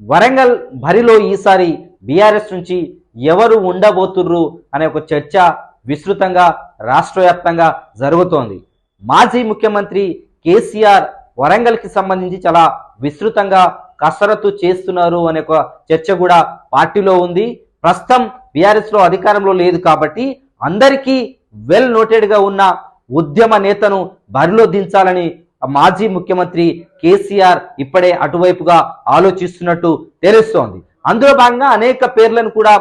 వరంగల్ బరిలో ఈసారి బీఆర్ఎస్ నుంచి ఎవరు ఉండబోతుర్రు అనే ఒక చర్చ విస్తృతంగా రాష్ట్ర వ్యాప్తంగా జరుగుతోంది. మాజీ ముఖ్యమంత్రి కేసీఆర్ వరంగల్కి సంబంధించి చాలా విస్తృతంగా కసరత్తు చేస్తున్నారు అనే ఒక చర్చ కూడా పార్టీలో ఉంది. ప్రస్తుతం బీఆర్ఎస్లో అధికారంలో లేదు కాబట్టి అందరికీ వెల్ నోటెడ్గా ఉన్న ఉద్యమ నేతను బరిలో దించాలని మాజీ ముఖ్యమంత్రి కేసీఆర్ ఇప్పుడే అటువైపుగా ఆలోచిస్తున్నట్టు తెలుస్తోంది. అందులో భాగంగా అనేక పేర్లను కూడా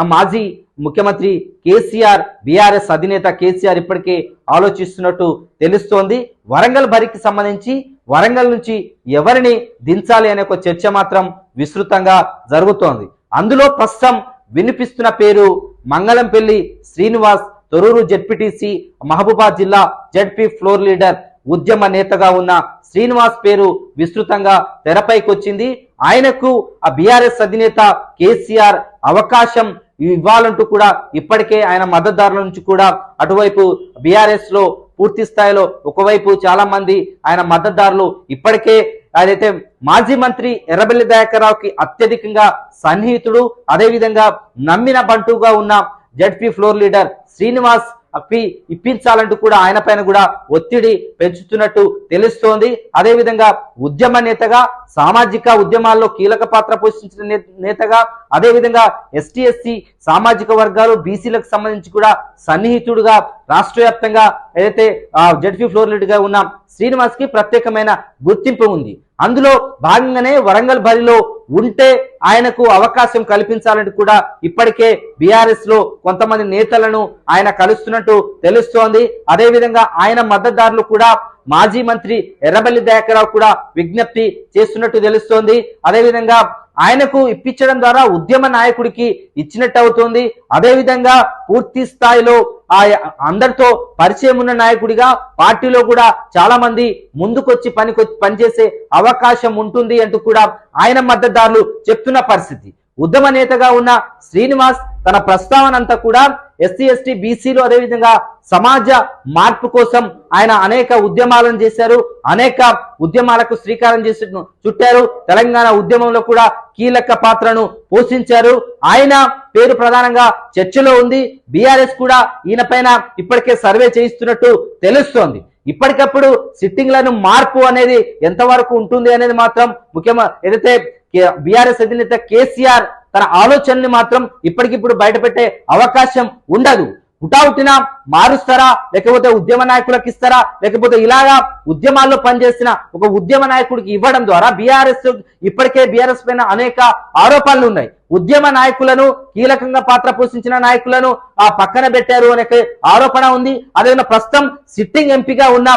ఆ మాజీ ముఖ్యమంత్రి కేసీఆర్ బీఆర్ఎస్ అధినేత కేసీఆర్ ఇప్పటికే ఆలోచిస్తున్నట్టు తెలుస్తోంది. వరంగల్ బరికి సంబంధించి వరంగల్ నుంచి ఎవరిని దించాలి అనే ఒక చర్చ మాత్రం విస్తృతంగా జరుగుతోంది. అందులో ప్రస్తుతం వినిపిస్తున్న పేరు మంగళంపల్లి శ్రీనివాస్ తొరూరు జెడ్పీటీసీ మహబూబాద్ జిల్లా జెడ్పీ ఫ్లోర్ లీడర్ ఉద్యమ నేతగా ఉన్న శ్రీనివాస్ పేరు విస్తృతంగా తెరపైకొచ్చింది. ఆయనకు ఆ బీఆర్ఎస్ అధినేత కేసీఆర్ అవకాశం ఇవ్వాలంటూ కూడా ఇప్పటికే ఆయన మద్దతుదారుల నుంచి కూడా అటువైపు బీఆర్ఎస్లో పూర్తి స్థాయిలో ఒకవైపు చాలా మంది ఆయన మద్దతుదారులు ఇప్పటికే అదైతే మాజీ మంత్రి ఎర్రబెల్లి దయాకర్రావుకి అత్యధికంగా సన్నిహితుడు అదేవిధంగా నమ్మిన బంటుగా ఉన్న జడ్పీ ఫ్లోర్ లీడర్ శ్రీనివాస్ అప్పి ఇప్పించాలంటూ కూడా ఆయన పైన కూడా ఒత్తిడి పెంచుతున్నట్టు తెలుస్తోంది. అదేవిధంగా ఉద్యమ నేతగా సామాజిక ఉద్యమాల్లో కీలక పాత్ర పోషించిన నేతగా అదేవిధంగా ఎస్టీ ఎస్సీ సామాజిక వర్గాలు బీసీలకు సంబంధించి కూడా సన్నిహితుడుగా రాష్ట్ర వ్యాప్తంగా ఏదైతే జడ్పీ ఫ్లోర్ లీడ్గా ఉన్న శ్రీనివాస్కి ప్రత్యేకమైన గుర్తింపు ఉంది. అందులో భాగంగానే వరంగల్ బరిలో ఉంటే ఆయనకు అవకాశం కల్పించాలని కూడా ఇప్పటికే బీఆర్ఎస్లో కొంతమంది నేతలను ఆయన కలుస్తున్నట్టు తెలుస్తోంది. అదేవిధంగా ఆయన మద్దతుదారులు కూడా మాజీ మంత్రి ఎర్రబెల్లి దయాకరావు కూడా విజ్ఞప్తి చేస్తున్నట్టు తెలుస్తోంది. అదేవిధంగా ఆయనకు ఇప్పించడం ద్వారా ఉద్యమ నాయకుడికి ఇచ్చినట్టు అవుతుంది అదేవిధంగా పూర్తి స్థాయిలో ఆ అందరితో పరిచయం ఉన్న నాయకుడిగా పార్టీలో కూడా చాలా మంది ముందుకొచ్చి పనికి పనిచేసే అవకాశం ఉంటుంది అంటూ కూడా ఆయన మద్దతుదారులు చెప్తున్న పరిస్థితి. ఉద్యమ నేతగా ఉన్న శ్రీనివాస్ తన ప్రస్తావన అంతా కూడా ఎస్సీ ఎస్టీ బీసీలు అదేవిధంగా సమాజ మార్పు కోసం ఆయన అనేక ఉద్యమాలను చేశారు అనేక ఉద్యమాలకు శ్రీకారం చేసి చుట్టారు. తెలంగాణ ఉద్యమంలో కూడా కీలక పాత్రను పోషించారు. ఆయన పేరు ప్రధానంగా చర్చలో ఉంది. బీఆర్ఎస్ కూడా ఈయన పైన ఇప్పటికే సర్వే చేయిస్తున్నట్టు తెలుస్తోంది. ఇప్పటికప్పుడు సిట్టింగ్లను మార్పు అనేది ఎంతవరకు ఉంటుంది అనేది మాత్రం ముఖ్యమ ఏదైతే బీఆర్ఎస్ అధినేత కేసీఆర్ తన ఆలోచనని మాత్రం ఇప్పటికిప్పుడు బయటపెట్టే అవకాశం ఉండదు. హుటాహుటిన మారుస్తారా? లేకపోతే ఉద్యమ నాయకులకు ఇస్తారా? లేకపోతే ఇలాగా ఉద్యమాల్లో పనిచేసిన ఒక ఉద్యమ నాయకుడికి ఇవ్వడం ద్వారా బీఆర్ఎస్ ఇప్పటికే బీఆర్ఎస్ పైన అనేక ఆరోపణలు ఉన్నాయి. ఉద్యమ నాయకులను కీలకంగా పాత్ర పోషించిన నాయకులను ఆ పక్కన పెట్టారు అనే ఆరోపణ ఉంది. అదేవిధంగా ప్రస్తుతం సిట్టింగ్ ఎంపీగా ఉన్న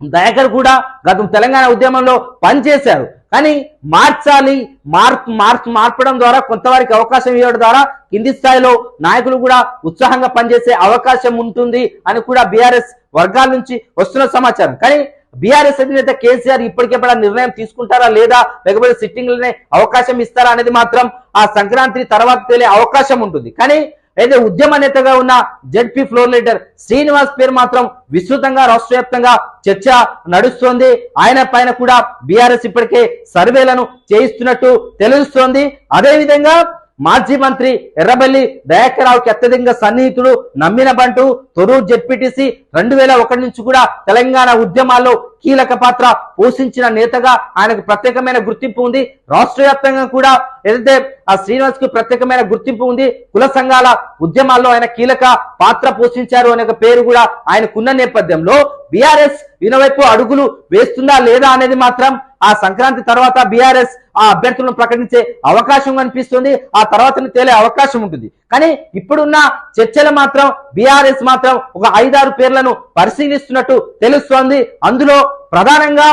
దయాకర్ కూడా గతం తెలంగాణ ఉద్యమంలో పనిచేశారు. కానీ మార్చాలి మార్పు మార్పు మార్పడం ద్వారా కొంతవారికి అవకాశం ఇవ్వడం ద్వారా కింది స్థాయిలో నాయకులు కూడా ఉత్సాహంగా పనిచేసే అవకాశం ఉంటుంది అని కూడా బీఆర్ఎస్ వర్గాల నుంచి వస్తున్న సమాచారం. కానీ బీఆర్ఎస్ అధినేత కేసీఆర్ ఇప్పటికెప్పుడు నిర్ణయం తీసుకుంటారా లేదా లేకపోతే సిట్టింగ్లనే అవకాశం ఇస్తారా అనేది మాత్రం ఆ సంక్రాంతి తర్వాత తెలియ అవకాశం ఉంటుంది. కానీ అయితే ఉద్యమ నేతగా ఉన్న జడ్పీ ఫ్లోర్ లీడర్ శ్రీనివాస్ పేరు మాత్రం విస్తృతంగా రాష్ట్ర వ్యాప్తంగా చర్చ నడుస్తోంది. ఆయన పైన కూడా బీఆర్ఎస్ ఇప్పటికే సర్వేలను చేయిస్తున్నట్టు తెలుస్తోంది. అదేవిధంగా మాజీ మంత్రి ఎర్రబెల్లి దయాకరావుకి అత్యధికంగా సన్నిహితుడు నమ్మిన బంటు తొరూరు జెడ్పీటీసీ రెండు వేల ఒకటి నుంచి కూడా తెలంగాణ ఉద్యమాల్లో కీలక పాత్ర పోషించిన నేతగా ఆయనకు ప్రత్యేకమైన గుర్తింపు ఉంది. రాష్ట్ర వ్యాప్తంగా కూడా ఏదైతే ఆ శ్రీనివాస్కు ప్రత్యేకమైన గుర్తింపు ఉంది కుల సంఘాల ఉద్యమాల్లో ఆయన కీలక పాత్ర పోషించారు అనే పేరు కూడా ఆయనకున్న నేపథ్యంలో బీఆర్ఎస్ ఈయనవైపు అడుగులు వేస్తుందా లేదా అనేది మాత్రం ఆ సంక్రాంతి తర్వాత బీఆర్ఎస్ ఆ అభ్యర్థులను ప్రకటించే అవకాశం కనిపిస్తుంది. ఆ తర్వాత తేలే అవకాశం ఉంటుంది. కానీ ఇప్పుడున్న చర్చలు మాత్రం బీఆర్ఎస్ మాత్రం ఒక ఐదారు పేర్లను పరిశీలిస్తున్నట్టు తెలుస్తోంది. అందులో ప్రధానంగా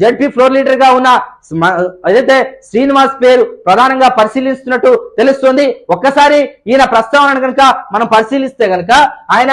జడ్పీ ఫ్లోర్ లీడర్గా ఉన్న ఏదైతే శ్రీనివాస్ పేరు ప్రధానంగా పరిశీలిస్తున్నట్టు తెలుస్తుంది. ఒక్కసారి ఈయన ప్రస్తావన కనుక మనం పరిశీలిస్తే కనుక ఆయన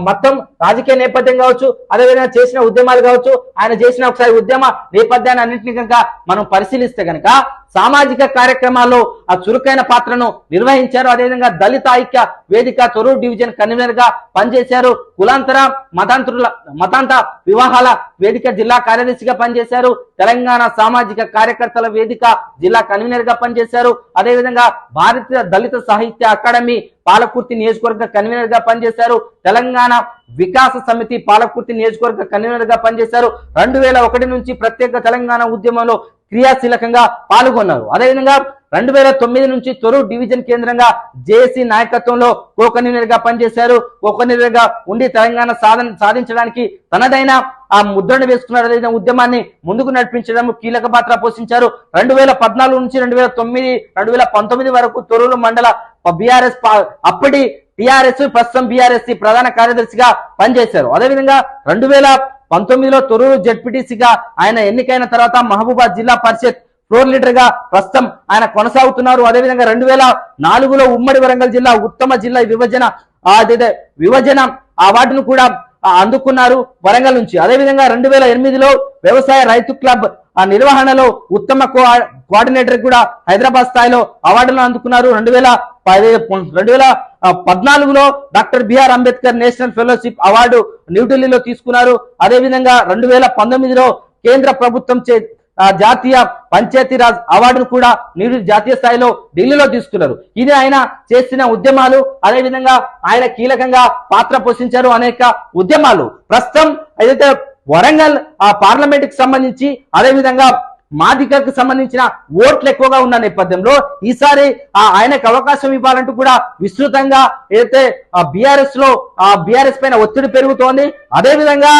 మొత్తం రాజకీయ నేపథ్యం కావచ్చు అదేవిధంగా చేసిన ఉద్యమాలు కావచ్చు ఆయన చేసిన ఒకసారి ఉద్యమ నేపథ్యాన్ని అన్నింటినీ కనుక మనం పరిశీలిస్తే కనుక సామాజిక కార్యక్రమాల్లో ఆ చురుకైన పాత్రను నిర్వహించారు. అదేవిధంగా దళిత ఐక్య వేదిక చొరూరు డివిజన్ కన్వీనర్గా పనిచేశారు. కులాంతర మతాంతరుల మతాంత వివాహాల వేదిక జిల్లా కార్యదర్శిగా పనిచేశారు. తెలంగాణ సామాజిక కార్యకర్తల వేదిక జిల్లా కన్వీనర్గా పనిచేశారు. అదేవిధంగా భారతీయ దళిత సాహిత్య అకాడమీ పాలకుర్తి నియోజకవర్గ కన్వీనర్గా పనిచేశారు. తెలంగాణ వికాస సమితి పాలకుర్తి నియోజకవర్గ కన్వీనర్గా పనిచేశారు. రెండు వేల ఒకటి నుంచి ప్రత్యేక తెలంగాణ ఉద్యమంలో క్రియాశీలకంగా పాల్గొన్నారు. అదేవిధంగా రెండు వేల తొమ్మిది నుంచి తొరూరు డివిజన్ కేంద్రంగా జేసీ నాయకత్వంలో కో గా పనిచేశారు. కో గా ఉండి తెలంగాణ సాధన సాధించడానికి తనదైన ఆ ముద్రను వేసుకున్నారు ఉద్యమాన్ని ముందుకు నడిపించడం కీలక పాత్ర పోషించారు. రెండు వేల పద్నాలుగు నుంచి రెండు వేల తొమ్మిది రెండు వేల పంతొమ్మిది వరకు తొరూరు మండల బీఆర్ఎస్ అప్పటి టిఆర్ఎస్ ప్రస్తుతం బీఆర్ఎస్ ప్రధాన కార్యదర్శిగా పనిచేశారు. అదేవిధంగా రెండు వేల పంతొమ్మిదిలో తొరూరు జడ్పీటీసీగా ఆయన ఎన్నికైన తర్వాత మహబూబాద్ జిల్లా పరిషత్ ఫ్లోర్ లీడర్గా ప్రస్తుతం ఆయన కొనసాగుతున్నారు. అదేవిధంగా రెండు వేల నాలుగులో ఉమ్మడి వరంగల్ జిల్లా ఉత్తమ జిల్లా విభజన అదే విభజన అవార్డును కూడా అందుకున్నారు వరంగల్ నుంచి. అదేవిధంగా రెండు వేల ఎనిమిదిలో వ్యవసాయ రైతు క్లబ్ ఆ నిర్వహణలో ఉత్తమ కో కోఆర్డినేటర్ కూడా హైదరాబాద్ స్థాయిలో అవార్డులను అందుకున్నారు. రెండు వేల రెండు వేల పద్నాలుగులో doctor BR Ambedkar national fellowship award న్యూఢిల్లీలో తీసుకున్నారు. అదేవిధంగా రెండు వేల పంతొమ్మిదిలో కేంద్ర ప్రభుత్వం చే జాతీయ పంచాయతీరాజ్ అవార్డును కూడా నీరు జాతీయ స్థాయిలో ఢిల్లీలో తీసుకున్నారు. ఇది ఆయన చేసిన ఉద్యమాలు అదేవిధంగా ఆయన కీలకంగా పాత్ర పోషించారు అనేక ఉద్యమాలు. ప్రస్తుతం ఏదైతే వరంగల్ ఆ పార్లమెంట్కి సంబంధించి అదేవిధంగా మాదికకు సంబంధించిన ఓట్లు ఎక్కువగా ఉన్న నేపథ్యంలో ఈసారి ఆ ఆయనకు అవకాశం ఇవ్వాలంటూ కూడా విస్తృతంగా ఏదైతే బీఆర్ఎస్లో ఆ బీఆర్ఎస్ పైన ఒత్తిడి పెరుగుతోంది. అదేవిధంగా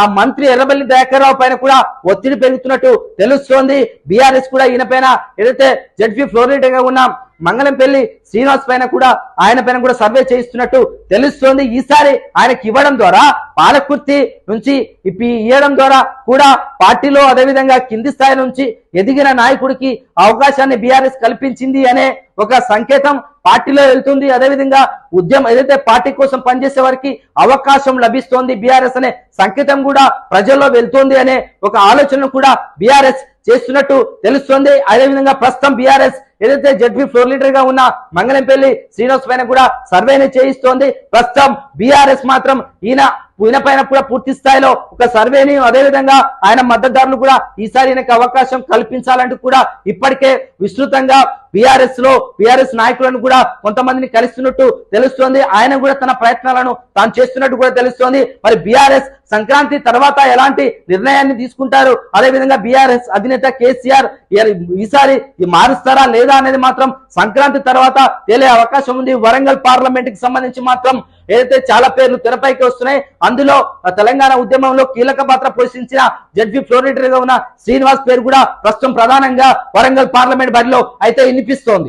ఆ మంత్రి ఎర్రబెల్లి దయాకర్రావు పైన కూడా ఒత్తిడి పెరుగుతున్నట్టు తెలుస్తోంది. బీఆర్ఎస్ కూడా ఈయన పైన ఏదైతే జడ్పీ ఫ్లోరిడా గా ఉన్న మంగళంపల్లి శ్రీనివాస్ పైన కూడా ఆయన పైన కూడా సర్వే చేయిస్తున్నట్టు తెలుస్తోంది. ఈసారి ఆయనకి ఇవ్వడం ద్వారా పాలకుర్తి నుంచి ఇప్పి ఇవ్వడం ద్వారా కూడా పార్టీలో అదేవిధంగా కింది స్థాయి నుంచి ఎదిగిన నాయకుడికి అవకాశాన్ని బీఆర్ఎస్ కల్పించింది అనే ఒక సంకేతం పార్టీలో వెళ్తుంది. అదేవిధంగా ఉద్యమం ఏదైతే పార్టీ కోసం పనిచేసే వారికి అవకాశం లభిస్తోంది బీఆర్ఎస్ అనే సంకేతం కూడా ప్రజల్లో వెళ్తోంది అనే ఒక ఆలోచన కూడా బీఆర్ఎస్ చేస్తున్నట్టు తెలుస్తోంది. అదేవిధంగా ప్రస్తుతం బీఆర్ఎస్ ఏదైతే జడ్పీ ఫ్లోర్ లీడర్గా ఉన్న మంగళంపల్లి శ్రీనివాస్ పైన కూడా సర్వేని చేయిస్తోంది. ప్రస్తుతం బీఆర్ఎస్ మాత్రం ఈయన ఈయన పైన కూడా పూర్తి స్థాయిలో ఒక సర్వేని అదేవిధంగా ఆయన మద్దతుదారులు కూడా ఈసారి ఈయనకు అవకాశం కల్పించాలంటూ కూడా ఇప్పటికే విస్తృతంగా బీఆర్ఎస్లో బీఆర్ఎస్ నాయకులను కూడా కొంతమందిని కలుస్తున్నట్టు తెలుస్తోంది. ఆయన కూడా తన ప్రయత్నాలను తాను చేస్తున్నట్టు కూడా తెలుస్తోంది. మరి బీఆర్ఎస్ సంక్రాంతి తర్వాత ఎలాంటి నిర్ణయాన్ని తీసుకుంటారు? అదేవిధంగా బీఆర్ఎస్ అధినేత కేసీఆర్ ఈసారి మారుస్తారా లేదా అనేది మాత్రం సంక్రాంతి తర్వాత తేలే అవకాశం ఉంది. వరంగల్ పార్లమెంట్కి సంబంధించి మాత్రం ఏదైతే చాలా పేర్లు తెరపైకి వస్తున్నాయి అందులో తెలంగాణ ఉద్యమంలో కీలక పాత్ర పోషించిన జడ్జి ఫ్లోరిడర్గా ఉన్న శ్రీనివాస్ పేరు కూడా ప్రస్తుతం ప్రధానంగా వరంగల్ పార్లమెంట్ బరిలో అయితే వినిపిస్తోంది.